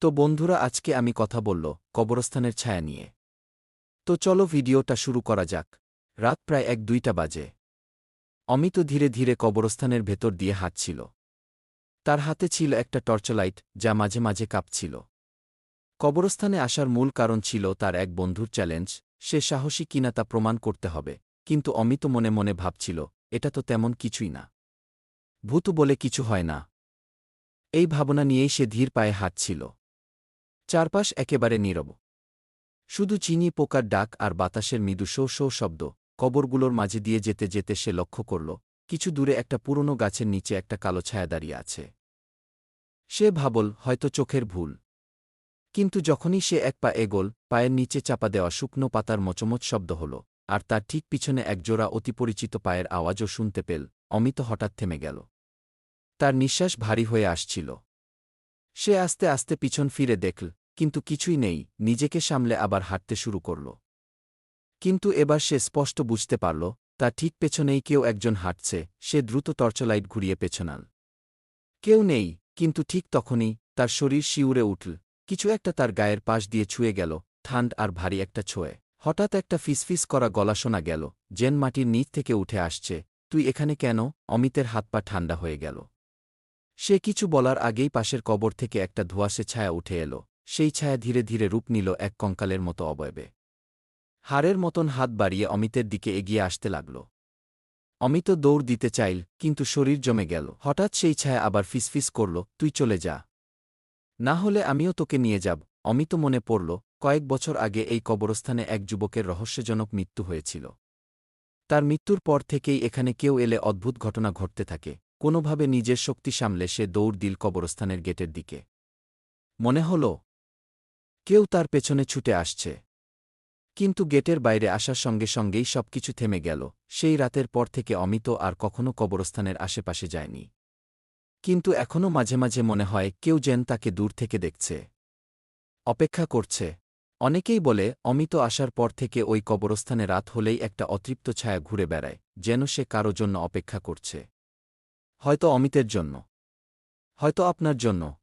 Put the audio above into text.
তো বন্ধুরা, আজকে আমি কথা বলল কবরস্থানের ছায়া নিয়ে। তো চলো ভিডিওটা শুরু করা যাক। রাত প্রায় এক দুইটা বাজে। অমিত ধীরে ধীরে কবরস্থানের ভেতর দিয়ে হাঁটছিল। তার হাতে ছিল একটা টর্চলাইট, যা মাঝে মাঝে কাঁপছিল। কবরস্থানে আসার মূল কারণ ছিল তার এক বন্ধুর চ্যালেঞ্জ, সে সাহসী কিনা তা প্রমাণ করতে হবে। কিন্তু অমিত মনে মনে ভাবছিল, এটা তো তেমন কিছুই না। ভূত বলে কিছু হয় না। এই ভাবনা নিয়েই সে ধীর পায়ে হাঁটছিল। চারপাশ একেবারে নীরব। শুধু চিনি, পোকার ডাক আর বাতাসের মৃদু শো শো শব্দ কবরগুলোর মাঝে দিয়ে যেতে যেতে সে লক্ষ্য করল, কিছু দূরে একটা পুরনো গাছের নিচে একটা কালো ছায়া দাঁড়িয়ে আছে। সে ভাবল, হয়তো চোখের ভুল। কিন্তু যখনই সে এক পা এগোল, পায়ের নিচে চাপা দেওয়া শুকনো পাতার মচমচ শব্দ হল, আর তার ঠিক পিছনে একজোড়া অতিপরিচিত পায়ের আওয়াজও শুনতে পেল, অমিত হঠাৎ থেমে গেল। তার নিঃশ্বাস ভারী হয়ে আসছিল। সে আস্তে আস্তে পিছন ফিরে দেখল কিন্তু কিছুই নেই, নিজেকে সামলে আবার হাঁটতে শুরু করল। কিন্তু এবার সে স্পষ্ট বুঝতে পারল, তা ঠিক পেছনেই কেউ একজন হাঁটছে, সে দ্রুত টর্চলাইট ঘুরিয়ে পেছনাল। কেউ নেই, কিন্তু ঠিক তখনই তার শরীর শিউরে উঠল, কিছু একটা তার গায়ের পাশ দিয়ে ছুঁয়ে গেল, ঠান্ড আর ভারী একটা ছোঁয়ে। হঠাৎ একটা ফিসফিস করা গলা শোনা গেল, জেন মাটির নিচ থেকে উঠে আসছে, তুই এখানে কেন? অমিতের হাত পা ঠান্ডা হয়ে গেল। সে কিছু বলার আগেই পাশের কবর থেকে একটা ধোয়াশে ছায়া উঠে এলো। সেই ছায়া ধীরে ধীরে রূপ নিল এক কঙ্কালের মতো অবয়বে। হাড়ের মতন হাত বাড়িয়ে অমিতের দিকে এগিয়ে আসতে লাগল। অমিত দৌড় দিতে চাইল, কিন্তু শরীর জমে গেল। হঠাৎ সেই ছায়া আবার ফিসফিস করল, তুই চলে যা। না হলে আমিও তোকে নিয়ে যাব। অমিত মনে পড়ল, কয়েক বছর আগে এই কবরস্থানে এক যুবকের রহস্যজনক মৃত্যু হয়েছিল। তার মৃত্যুর পর থেকেই এখানে কেউ এলে অদ্ভুত ঘটনা ঘটতে থাকে। কোনোভাবে নিজের শক্তি সামলে সে দৌড় দিল কবরস্থানের গেটের দিকে। মনে হল কেউ তার পেছনে ছুটে আসছে। কিন্তু গেটের বাইরে আসার সঙ্গে সঙ্গেই সবকিছু থেমে গেল। সেই রাতের পর থেকে অমিত আর কখনো কবরস্থানের আশেপাশে যায়নি। কিন্তু এখনও মাঝে মাঝে মনে হয় কেউ যেন তাকে দূর থেকে দেখছে। অপেক্ষা করছে। অনেকেই বলে, অমিত আসার পর থেকে ওই কবরস্থানে রাত হলেই একটা অতৃপ্ত ছায়া ঘুরে বেড়ায়, যেন সে কারও জন্য অপেক্ষা করছে। হয়তো অমিতের জন্য। হয়তো আপনার জন্য।